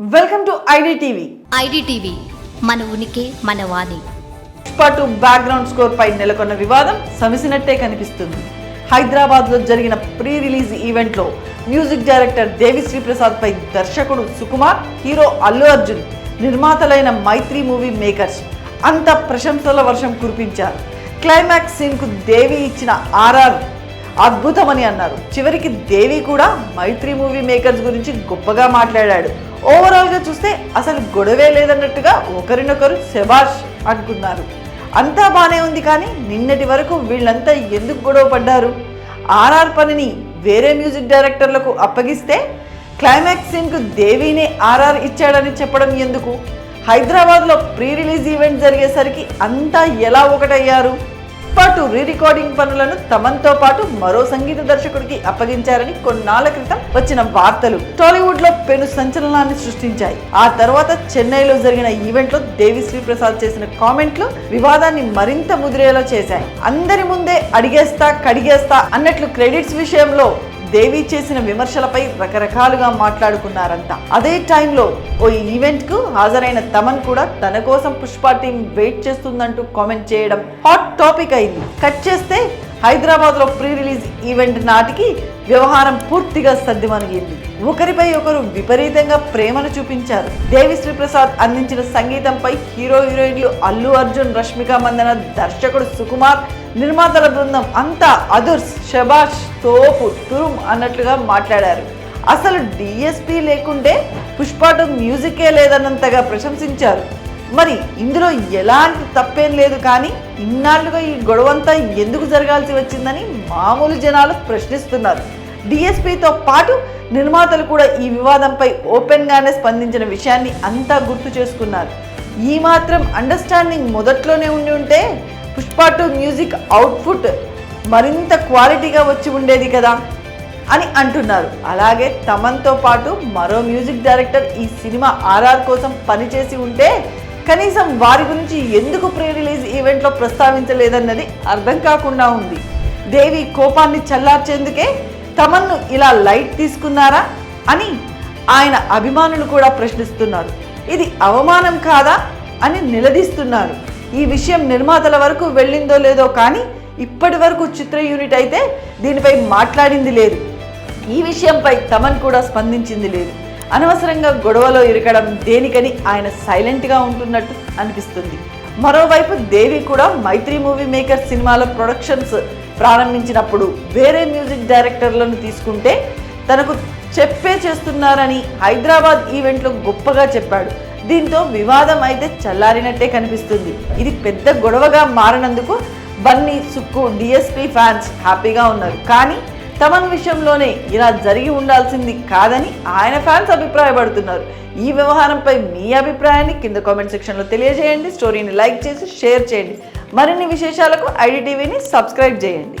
Welcome to ID TV ID TV మన ఉనికి మన వాణి. పుష్ప టూ బ్యాక్గ్రౌండ్ స్కోర్ పై నెలకొన్న వివాదం సమిసినట్టే కనిపిస్తుంది. హైదరాబాద్లో జరిగిన ప్రీ రిలీజ్ ఈవెంట్లో మ్యూజిక్ డైరెక్టర్ దేవిశ్రీ ప్రసాద్ పై దర్శకుడు సుకుమార్ హీరో అల్లు అర్జున్ నిర్మాతలైన మైత్రి మూవీ మేకర్స్ అంత ప్రశంసల వర్షం కురిపించారు. క్లైమాక్స్ సీన్కు దేవి ఇచ్చిన ఆర్ఆర్ అద్భుతమని అన్నారు. చివరికి దేవి కూడా మైత్రి మూవీ మేకర్స్ గురించి గొప్పగా మాట్లాడాడు. ఓవరాల్గా చూస్తే అసలు గొడవే లేదన్నట్టుగా ఒకరినొకరు శబాష్ అనుకున్నారు. అంతా బాగానే ఉంది కానీ నిన్నటి వరకు వీళ్ళంతా ఎందుకు గొడవ పడ్డారు? ఆర్ఆర్ పనిని వేరే మ్యూజిక్ డైరెక్టర్లకు అప్పగిస్తే క్లైమాక్స్ సీన్కు దేవినే ఆర్ఆర్ ఇచ్చాడని చెప్పడం ఎందుకు? హైదరాబాద్లో ప్రీ రిలీజ్ ఈవెంట్ జరిగేసరికి అంతా ఎలా ఒకటయ్యారు? పాటు రీ రికార్డింగ్ పనులను తమంతో పాటు మరో సంగీత దర్శకుడికి అప్పగించారని కొన్నాళ్ళ క్రితం వచ్చిన వార్తలు. టాలీవుడ్లో పెను సంచలనాన్ని సృష్టించాయి. ఆ తర్వాత చెన్నైలో జరిగిన ఈవెంట్లో దేవిశ్రీ ప్రసాద్ చేసిన కామెంట్లు వివాదాన్ని మరింత ముదిరేలా చేశాయి. అందరి ముందే అడిగేస్తా కడిగేస్తా అన్నట్లు క్రెడిట్స్ విషయంలో దేవి చేసిన విమర్శలపై రకరకాలుగా మాట్లాడుకున్నారంట. అదే టైంలో ఓ ఈవెంట్కు హాజరైన తమన్ కూడా తన కోసం పుష్ప టీం వెయిట్ చేస్తుందంటూ కామెంట్ చేయడం హాట్ టాపిక్ అయింది. కట్ చేస్తే హైదరాబాద్లో ప్రీ రిలీజ్ ఈవెంట్ నాటికి వ్యవహారం పూర్తిగా సర్దిమనిగింది. ఒకరిపై ఒకరు విపరీతంగా ప్రేమను చూపించారు. దేవిశ్రీ ప్రసాద్ అందించిన సంగీతంపై హీరో హీరోయిన్లు అల్లు అర్జున్ రష్మిక మందన దర్శకుడు సుకుమార్ నిర్మాతల బృందం అంతా అదుర్స్ షబాష్ తోపు తురుమ్ అన్నట్లుగా మాట్లాడారు. అసలు డిఎస్పీ లేకుంటే పుష్పాటు మ్యూజికే లేదన్నంతగా ప్రశంసించారు. మరి ఇందులో ఎలాంటి తప్పేం లేదు కానీ ఇన్నాళ్ళుగా ఈ గొడవంతా ఎందుకు జరగాల్సి వచ్చిందని మామూలు జనాలు ప్రశ్నిస్తున్నారు. డిఎస్పీతో పాటు నిర్మాతలు కూడా ఈ వివాదంపై ఓపెన్గానే స్పందించిన విషయాన్ని అంతా గుర్తు చేసుకున్నారు. ఈ మాత్రం అండర్స్టాండింగ్ మొదట్లోనే ఉండి ఉంటే పుష్ప టూ మ్యూజిక్ అవుట్పుట్ మరింత క్వాలిటీగా వచ్చి ఉండేది కదా అని అంటున్నారు. అలాగే తమన్తో పాటు మరో మ్యూజిక్ డైరెక్టర్ ఈ సినిమా ఆర్ఆర్ కోసం పనిచేసి ఉంటే కనీసం వారి గురించి ఎందుకు ప్రీ రిలీజ్ ఈవెంట్లో ప్రస్తావించలేదన్నది అర్థం కాకుండా ఉంది. దేవి కోపాన్ని చల్లార్చేందుకే తమన్ను ఇలా లైట్ తీసుకున్నారా అని ఆయన అభిమానులు కూడా ప్రశ్నిస్తున్నారు. ఇది అవమానం కాదా అని నిలదీస్తున్నారు. ఈ విషయం నిర్మాతల వరకు వెళ్ళిందో లేదో కానీ ఇప్పటి వరకు చిత్ర యూనిట్ అయితే దీనిపై మాట్లాడింది లేదు. ఈ విషయంపై తమన్ కూడా స్పందించింది లేదు. అనవసరంగా గొడవలో ఇరకడం దేనికని ఆయన సైలెంట్గా ఉంటున్నట్టు అనిపిస్తుంది. మరోవైపు దేవి కూడా మైత్రి మూవీ మేకర్ సినిమాల ప్రొడక్షన్స్ ప్రారంభించినప్పుడు వేరే మ్యూజిక్ డైరెక్టర్లను తీసుకుంటే తనకు చెప్పే చేస్తున్నారని హైదరాబాద్ ఈవెంట్లో గొప్పగా చెప్పాడు దీంతో వివాదం అయితే చల్లారినట్టే కనిపిస్తుంది. ఇది పెద్ద గొడవగా మారినందుకు బన్నీ సుక్కు డిఎస్పీ ఫ్యాన్స్ హ్యాపీగా ఉన్నారు. కానీ తమన్ విషయంలోనే ఇలా జరిగి ఉండాల్సింది కాదని ఆయన ఫ్యాన్స్ అభిప్రాయపడుతున్నారు. ఈ వ్యవహారంపై మీ అభిప్రాయాన్ని కింద కామెంట్ సెక్షన్లో తెలియజేయండి. స్టోరీని లైక్ చేసి షేర్ చేయండి. మరిన్ని విశేషాలకు ఐడిటీవీని సబ్స్క్రైబ్ చేయండి.